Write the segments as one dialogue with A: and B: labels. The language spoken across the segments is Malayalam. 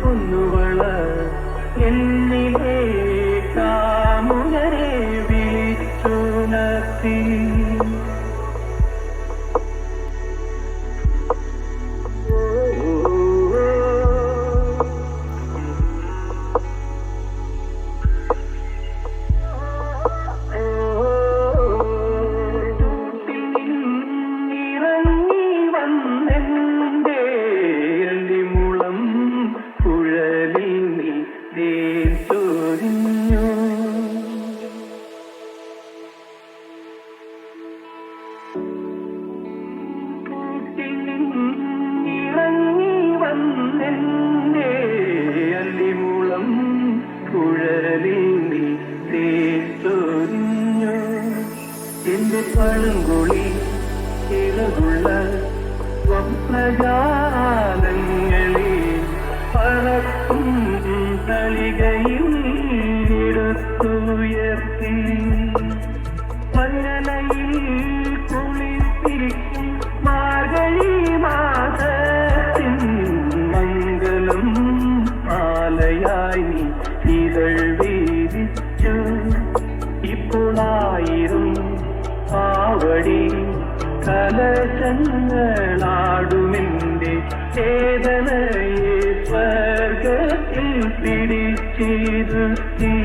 A: പൊന്നുകള കാരുണ്യ കാമുകരെ ഉയരത്തിൽ മഞ്ഞനയിൽ ആലയായി നീ സ്വർഗത്തിൽ പിടിച്ചിരുത്തി.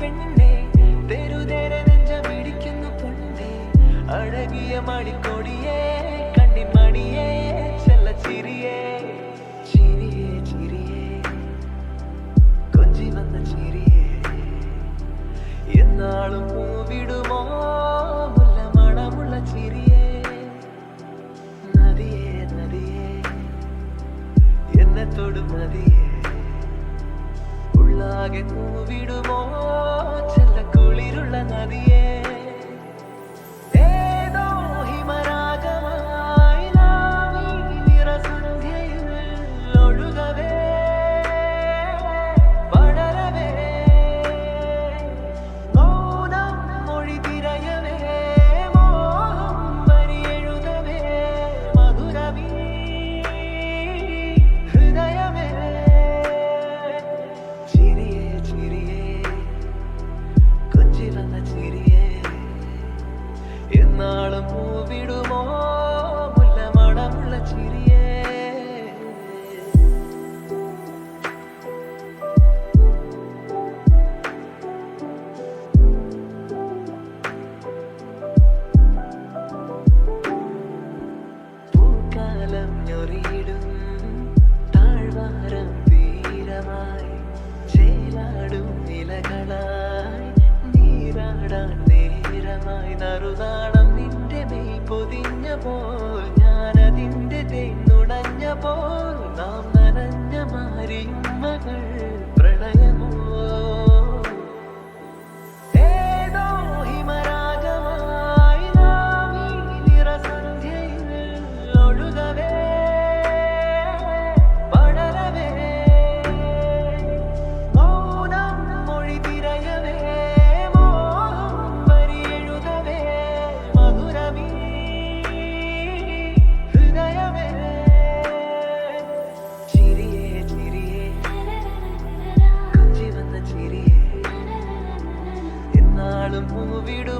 B: പെണ്ണേ തെരുതേരെ നെഞ്ചമിടിക്കുന്നു പൊണ്ണേ. അഴകിയ മണിക്കോടിയേ കണ്ണിമണിയേ ചെല്ല ചിരിയേ. മണമുള്ള നദിയേ നദിയേ. എന്നെ തൊടും നദിയേ. ഉള്ളാകെ പൂവിടുമോ?
A: புவிடும்